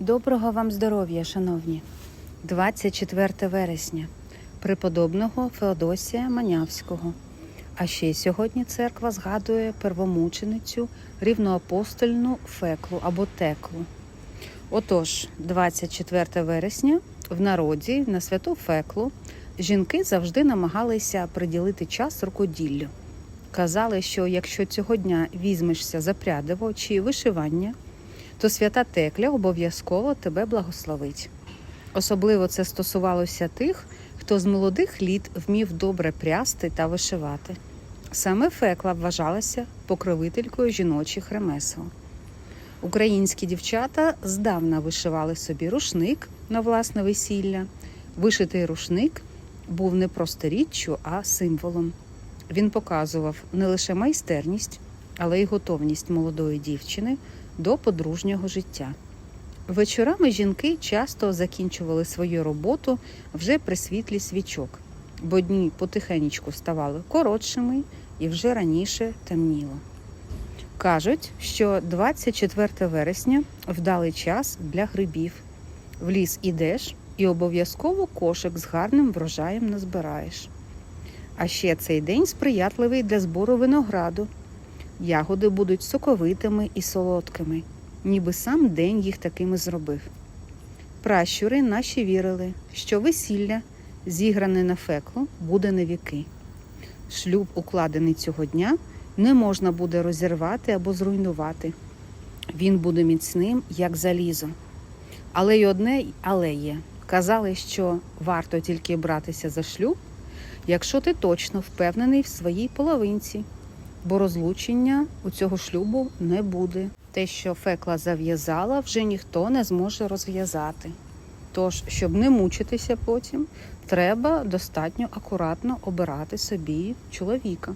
Доброго вам здоров'я, шановні! 24 вересня преподобного Феодосія Манявського. А ще сьогодні церква згадує первомученицю рівноапостольну Феклу або Теклу. Отож, 24 вересня в народі на святу Феклу жінки завжди намагалися приділити час рукоділлю. Казали, що якщо цього дня візьмешся за прядиво чи вишивання, то свята Текля обов'язково тебе благословить. Особливо це стосувалося тих, хто з молодих літ вмів добре прясти та вишивати. Саме Фекла вважалася покровителькою жіночих ремесел. Українські дівчата здавна вишивали собі рушник на власне весілля. Вишитий рушник був не просто річчю, а символом. Він показував не лише майстерність, але й готовність молодої дівчини до подружнього життя. Вечорами жінки часто закінчували свою роботу вже при світлі свічок, бо дні потихеньку ставали коротшими і вже раніше темніло. Кажуть, що 24 вересня вдалий час для грибів. В ліс ідеш і обов'язково кошик з гарним врожаєм назбираєш. А ще цей день сприятливий для збору винограду. Ягоди будуть соковитими і солодкими, ніби сам день їх такими зробив. Пращури наші вірили, що весілля, зігране на феклу, буде на віки. Шлюб, укладений цього дня, не можна буде розірвати або зруйнувати. Він буде міцним, як залізо. Але й одне але є. Казали, що варто тільки братися за шлюб, якщо ти точно впевнений в своїй половинці, бо розлучення у цього шлюбу не буде. Те, що фекла зав'язала, вже ніхто не зможе розв'язати. Тож, щоб не мучитися потім, треба достатньо акуратно обирати собі чоловіка.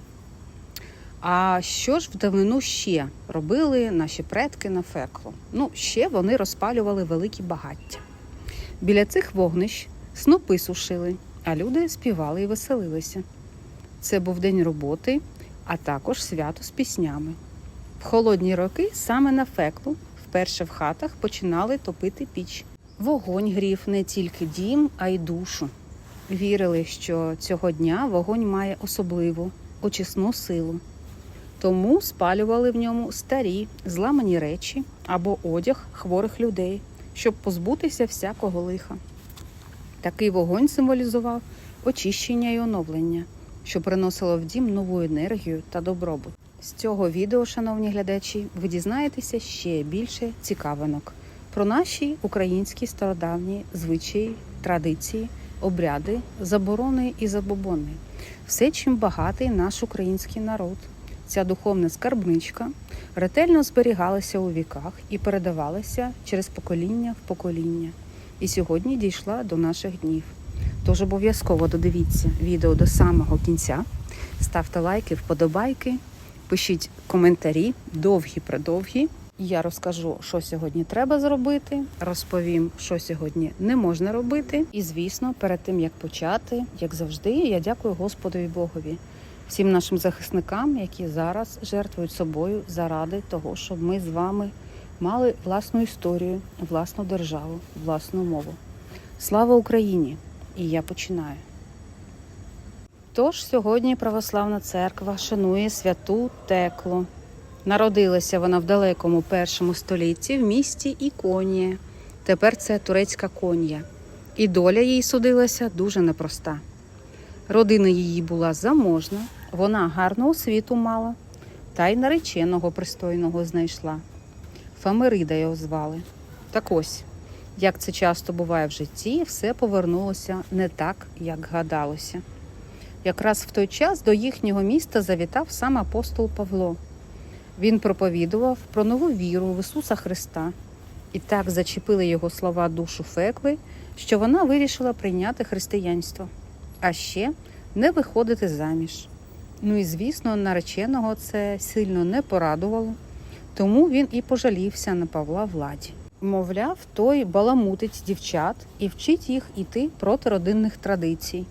А що ж в давнину ще робили наші предки на феклу? Ну, ще вони розпалювали великі багаття. Біля цих вогнищ снопи сушили, а люди співали і веселилися. Це був день роботи, а також свято з піснями. В холодні роки саме на феклу вперше в хатах починали топити піч. Вогонь грів не тільки дім, а й душу. Вірили, що цього дня вогонь має особливу очисну силу. Тому спалювали в ньому старі, зламані речі або одяг хворих людей, щоб позбутися всякого лиха. Такий вогонь символізував очищення і оновлення, що приносило в дім нову енергію та добробут. З цього відео, шановні глядачі, ви дізнаєтеся ще більше цікавинок про наші українські стародавні звичаї, традиції, обряди, заборони і забобони. Все, чим багатий наш український народ. Ця духовна скарбничка ретельно зберігалася у віках і передавалася через покоління в покоління. І сьогодні дійшла до наших днів. Тож обов'язково додивіться відео до самого кінця, ставте лайки, вподобайки, пишіть коментарі, довгі-предовгі. Я розкажу, що сьогодні треба зробити, розповім, що сьогодні не можна робити. І, звісно, перед тим як почати, як завжди, я дякую Господові Богові, всім нашим захисникам, які зараз жертвують собою заради того, щоб ми з вами мали власну історію, власну державу, власну мову. Слава Україні! І я починаю. Тож сьогодні Православна церква шанує святу Теклу. Народилася вона в далекому першому столітті в місті Іконія. Тепер це турецька конія. І доля їй судилася дуже непроста. Родина її була заможна, вона гарну освіту мала, та й нареченого пристойного знайшла. Фамирида його звали. Так ось, як це часто буває в житті, все повернулося не так, як гадалося. Якраз в той час до їхнього міста завітав сам апостол Павло. Він проповідував про нову віру в Ісуса Христа, і так зачепили його слова душу Фекли, що вона вирішила прийняти християнство, а ще не виходити заміж. Ну і звісно, нареченого це сильно не порадувало, тому він і пожалівся на Павла владі. Мовляв, той баламутить дівчат і вчить їх іти проти родинних традицій.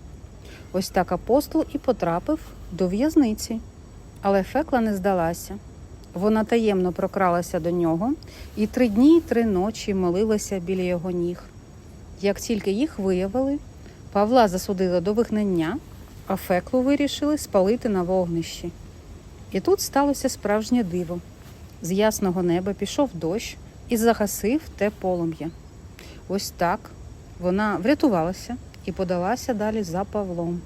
Ось так апостол і потрапив до в'язниці. Але Фекла не здалася. Вона таємно прокралася до нього і три дні й три ночі молилася біля його ніг. Як тільки їх виявили, Павла засудили до вигнання, а феклу вирішили спалити на вогнищі. І тут сталося справжнє диво. З ясного неба пішов дощ і загасив те полум'я. Ось так вона врятувалася і подалася далі за Павлом.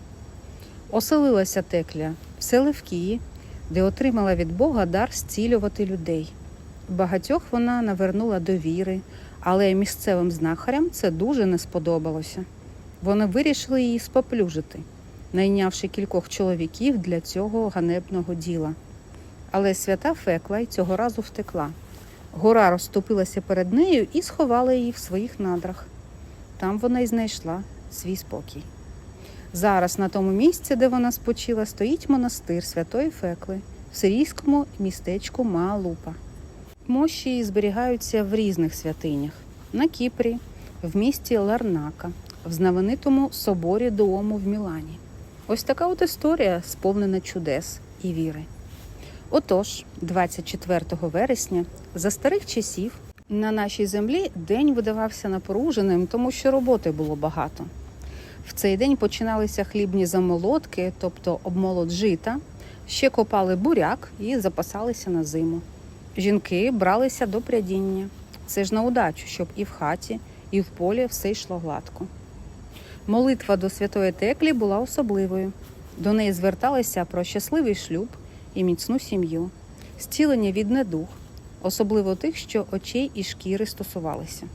Оселилася текля в Селевкії, де отримала від Бога дар зцілювати людей. Багатьох вона навернула до віри, але місцевим знахарям це дуже не сподобалося. Вони вирішили її споплюжити, найнявши кількох чоловіків для цього ганебного діла. Але свята Фекла й цього разу втекла. Гора розступилася перед нею і сховала її в своїх надрах. Там вона й знайшла свій спокій. Зараз на тому місці, де вона спочила, стоїть монастир Святої Фекли в сирійському містечку Маалупа. Мощі зберігаються в різних святинях на Кіпрі, в місті Ларнака, в знаменитому соборі Дуому в Мілані. Ось така от історія, сповнена чудес і віри. Отож, 24 вересня, за старих часів, на нашій землі день видавався напруженим, тому що роботи було багато. В цей день починалися хлібні замолотки, тобто обмолот жита, ще копали буряк і запасалися на зиму. Жінки бралися до прядіння. Це ж на удачу, щоб і в хаті, і в полі все йшло гладко. Молитва до святої Теклі була особливою. До неї зверталися про щасливий шлюб і міцну сім'ю, зцілення від недух, особливо тих, що очей і шкіри стосувалися.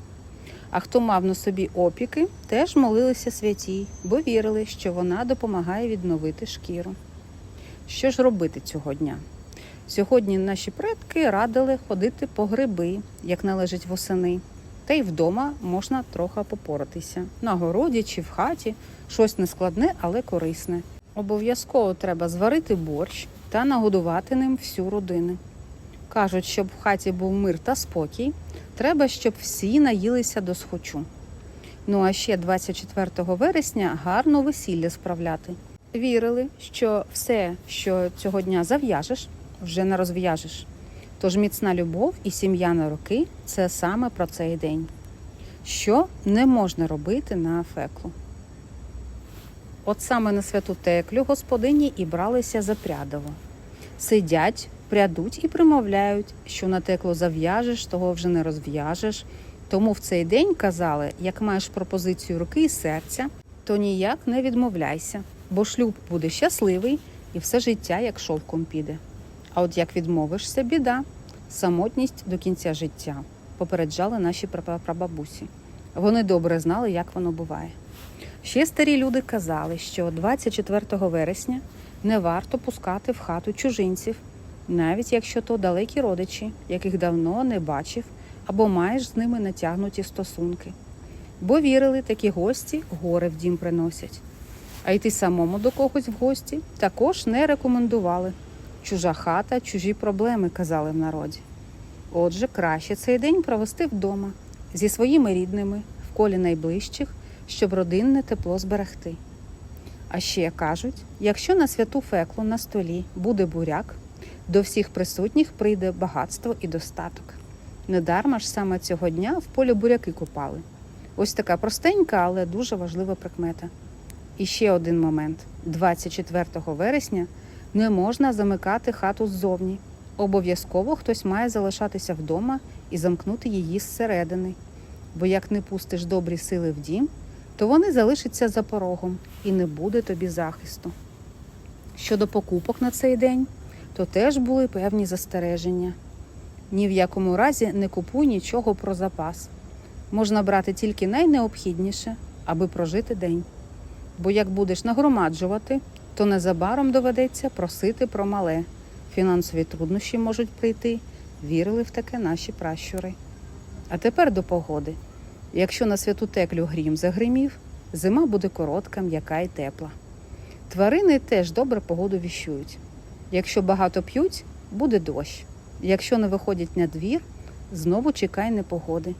А хто мав на собі опіки, теж молилися святій, бо вірили, що вона допомагає відновити шкіру. Що ж робити цього дня? Сьогодні наші предки радили ходити по гриби, як належить восени. Та й вдома можна трохи попоратися. На городі чи в хаті щось нескладне, але корисне. Обов'язково треба зварити борщ та нагодувати ним всю родину. Кажуть, щоб в хаті був мир та спокій, треба, щоб всі наїлися до схочу. Ну а ще 24 вересня гарно весілля справляти. Вірили, що все, що цього дня зав'яжеш, вже не розв'яжеш. Тож міцна любов і сім'я на роки це саме про цей день. Що не можна робити на феклу. От саме на святу теклю господині і бралися за прядово. Сидять, прядуть і примовляють, що на текло зав'яжеш, того вже не розв'яжеш. Тому в цей день казали, як маєш пропозицію руки і серця, то ніяк не відмовляйся, бо шлюб буде щасливий і все життя як шовком піде. А от як відмовишся, біда, самотність до кінця життя, попереджали наші прабабусі. Вони добре знали, як воно буває. Ще старі люди казали, що 24 вересня не варто пускати в хату чужинців, навіть якщо то далекі родичі, яких давно не бачив, або маєш з ними натягнуті стосунки. Бо вірили, такі гості горе в дім приносять. А йти самому до когось в гості також не рекомендували. Чужа хата, чужі проблеми, казали в народі. Отже, краще цей день провести вдома зі своїми рідними, в колі найближчих, щоб родинне тепло зберегти. А ще кажуть, якщо на святу феклу на столі буде буряк, до всіх присутніх прийде багатство і достаток. Недарма ж саме цього дня в полі буряки купали. Ось така простенька, але дуже важлива прикмета. І ще один момент: 24 вересня не можна замикати хату ззовні. Обов'язково хтось має залишатися вдома і замкнути її зсередини. Бо як не пустиш добрі сили в дім, то вони залишаться за порогом і не буде тобі захисту. Щодо покупок на цей день, то теж були певні застереження. Ні в якому разі не купуй нічого про запас. Можна брати тільки найнеобхідніше, аби прожити день. Бо як будеш нагромаджувати, то незабаром доведеться просити про мале. Фінансові труднощі можуть прийти, вірили в таке наші пращури. А тепер до погоди. Якщо на святу теклю грім загримів, зима буде коротка, м'яка і тепла. Тварини теж добре погоду віщують. Якщо багато п'ють, буде дощ. Якщо не виходять на двір, знову чекай непогоди.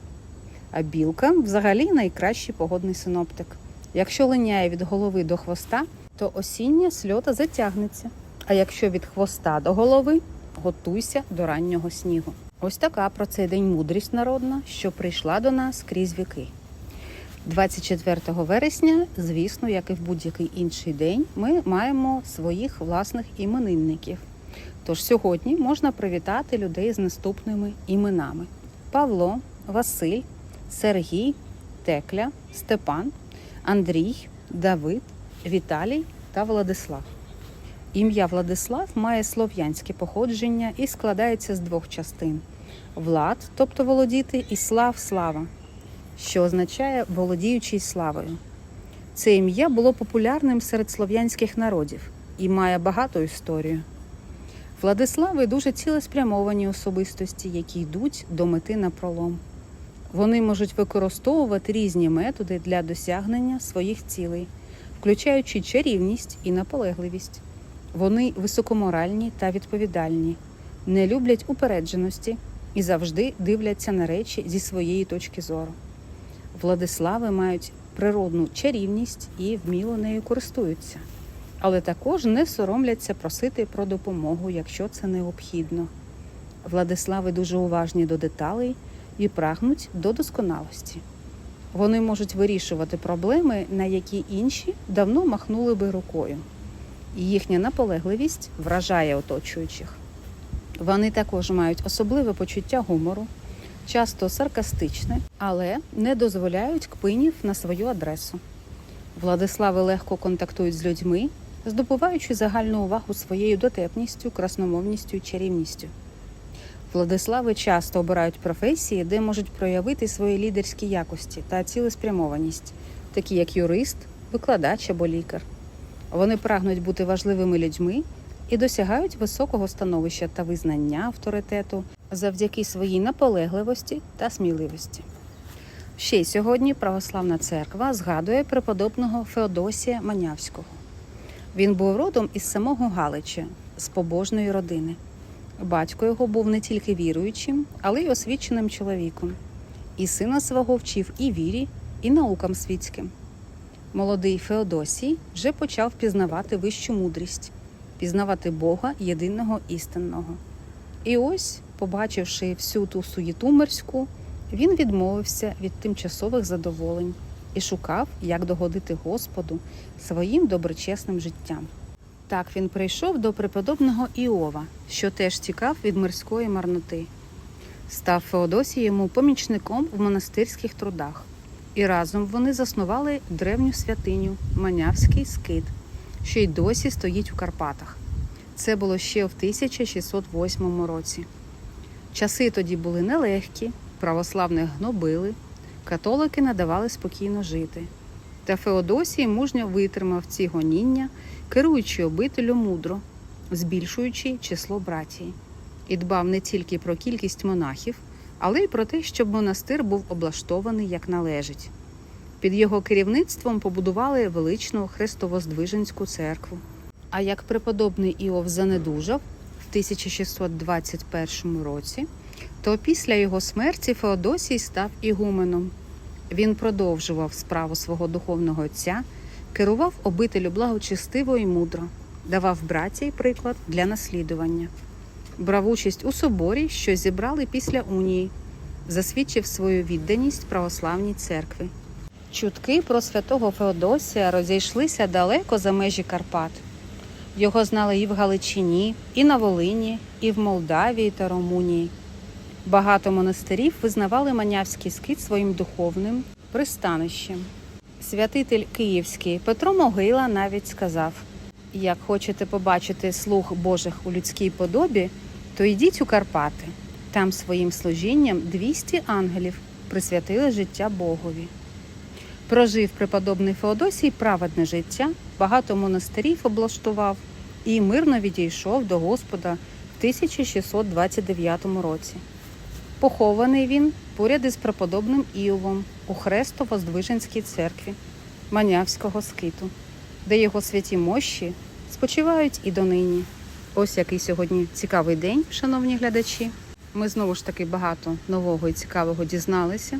А білка взагалі найкращий погодний синоптик. Якщо линяє від голови до хвоста, то осіння сльота затягнеться. А якщо від хвоста до голови готуйся до раннього снігу. Ось така про цей день мудрість народна, що прийшла до нас крізь віки. 24 вересня, звісно, як і в будь-який інший день, ми маємо своїх власних іменинників. Тож сьогодні можна привітати людей з наступними іменами: Павло, Василь, Сергій, Текля, Степан, Андрій, Давид, Віталій та Владислав. Ім'я Владислав має слов'янське походження і складається з двох частин: влад, тобто володіти, і слав слава, що означає володіючий славою. Це ім'я було популярним серед слов'янських народів і має багату історію. Владислави дуже цілеспрямовані особистості, які йдуть до мети напролом. Вони можуть використовувати різні методи для досягнення своїх цілей, включаючи чарівність і наполегливість. Вони високоморальні та відповідальні, не люблять упередженості і завжди дивляться на речі зі своєї точки зору. Владислави мають природну чарівність і вміло нею користуються, але також не соромляться просити про допомогу, якщо це необхідно. Владислави дуже уважні до деталей і прагнуть до досконалості. Вони можуть вирішувати проблеми, на які інші давно махнули би рукою. І їхня наполегливість вражає оточуючих. Вони також мають особливе почуття гумору, часто саркастичне, але не дозволяють кпинів на свою адресу. Владислави легко контактують з людьми, здобуваючи загальну увагу своєю дотепністю, красномовністю і чарівністю. Владислави часто обирають професії, де можуть проявити свої лідерські якості та цілеспрямованість, такі як юрист, викладач або лікар. Вони прагнуть бути важливими людьми і досягають високого становища та визнання авторитету завдяки своїй наполегливості та сміливості. Ще й сьогодні Православна церква згадує преподобного Феодосія Манявського. Він був родом із самого Галича, з побожної родини. Батько його був не тільки віруючим, але й освіченим чоловіком. І сина свого вчив і вірі, і наукам світським. Молодий Феодосій вже почав пізнавати вищу мудрість, пізнавати Бога єдиного істинного. І ось, побачивши всю ту суєту мирську, він відмовився від тимчасових задоволень і шукав, як догодити Господу своїм доброчесним життям. Так він прийшов до преподобного Іова, що теж тікав від мирської марноти. Став Феодосій йому помічником в монастирських трудах, і разом вони заснували древню святиню Манявський скит, що й досі стоїть у Карпатах. Це було ще в 1608 році. Часи тоді були нелегкі, православних гнобили, католики надавали спокійно жити. Та Феодосій мужньо витримав ці гоніння, керуючи обителю мудро, збільшуючи число братії, і дбав не тільки про кількість монахів, але й про те, щоб монастир був облаштований як належить. Під його керівництвом побудували величну Христовоздвиженську церкву. А як преподобний Іов занедужав в 1621 році, то після його смерті Феодосій став ігуменом. Він продовжував справу свого духовного отця, керував обителю благочестиво і мудро, давав братій приклад для наслідування, брав участь у соборі, що зібрали після унії, засвідчив свою відданість православній церкві. Чутки про святого Феодосія розійшлися далеко за межі Карпат. Його знали і в Галичині, і на Волині, і в Молдавії та Румунії. Багато монастирів визнавали Манявський скит своїм духовним пристанищем. Святитель Київський Петро Могила навіть сказав: як хочете побачити слуг Божих у людській подобі, то йдіть у Карпати. Там своїм служінням 200 ангелів присвятили життя Богові. Прожив преподобний Феодосій праведне життя, багато монастирів облаштував і мирно відійшов до Господа в 1629 році. Похований він поряд із преподобним Іовом у Хрестово-Здвиженській церкві Манявського скиту, де його святі мощі спочивають і донині. Ось який сьогодні цікавий день, шановні глядачі. Ми знову ж таки багато нового і цікавого дізналися.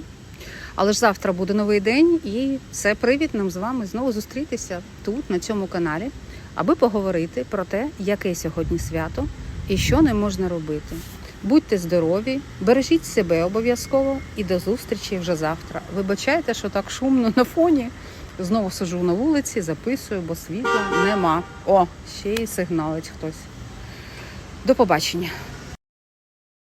Але ж завтра буде новий день, і це привід нам з вами знову зустрітися тут, на цьому каналі, аби поговорити про те, яке сьогодні свято і що не можна робити. Будьте здорові, бережіть себе обов'язково і до зустрічі вже завтра. Вибачайте, що так шумно на фоні. Знову сижу на вулиці, записую, бо світла нема. О, ще й сигналить хтось. До побачення.